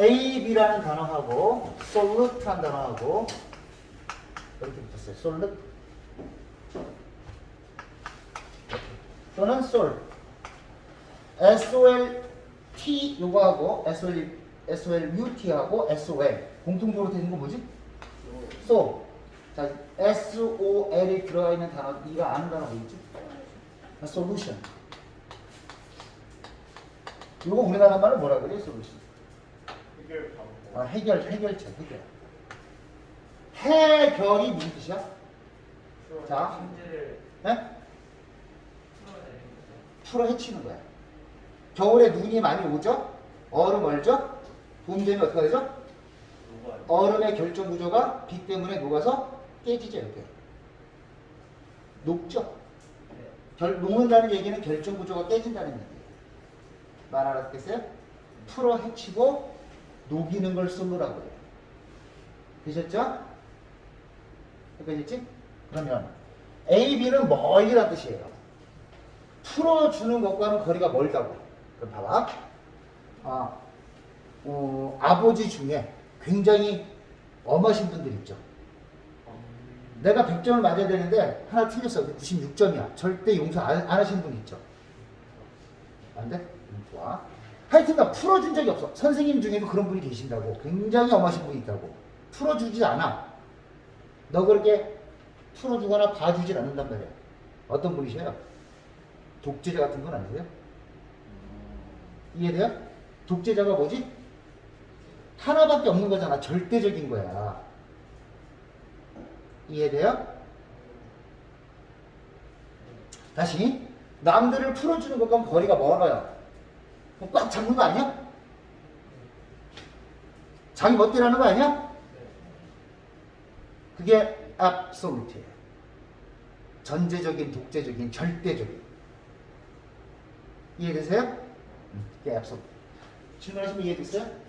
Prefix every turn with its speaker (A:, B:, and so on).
A: A, B라는 단어하고 솔루트라는 단어하고 이렇게 붙었어요. 솔루 또는 솔 SOLT 요거하고 SOL, SOLUT하고 SOL 공통적으로 되는 거 뭐지? so 자 SOL이 들어가 있는 단어 네가 아는 단어 뭐있지? solution 요거 우리나라 말로 뭐라 그래? solution
B: 해결.
A: 아, 해결 해결책 해결 해결이 무슨 뜻이야? 자.
B: 거죠.
A: 풀어 헤치는 거야. 겨울에 눈이 많이 오죠? 얼음 얼죠? 봄 되면 어떻게 되죠? 얼음의 결정 구조가 비 때문에 녹아서 깨지죠, 이렇게. 녹죠?
B: 네.
A: 결, 녹는다는 얘기는 결정 구조가 깨진다는 얘기예요. 말 알아듣겠어요? 풀어 헤치고 녹이는 걸 솔로라고 해요. 되셨죠? 헷갈렸지? 그러면 A, B는 멀리란 뜻이에요. 풀어주는 것과는 거리가 멀다고. 그럼 봐봐. 아, 어, 아버지 중에 굉장히 엄하신 분들 있죠. 내가 100점을 맞아야 되는데 하나 틀렸어. 96점이야. 절대 용서 안, 안 하시는 분 있죠. 안 돼? 음, 좋아. 하여튼간 풀어준 적이 없어. 선생님 중에도 그런 분이 계신다고. 굉장히 엄하신 분이 있다고. 풀어주지 않아. 너 그렇게 풀어주거나 봐주질 않는단 말이야. 어떤 분이셔요? 독재자 같은 건 아니세요? 이해돼요? 독재자가 뭐지? 하나밖에 없는 거잖아. 절대적인 거야. 이해돼요? 다시 남들을 풀어주는 것과 거리가 멀어요. 그럼 꽉 잡는 거 아니야? 자기 멋대로 하는 거 아니야? 그게 absolute예요. 전제적인, 독재적인, 절대적인. 이해되세요? 음, 그게 absolute. 질문하시면 이해됐어요?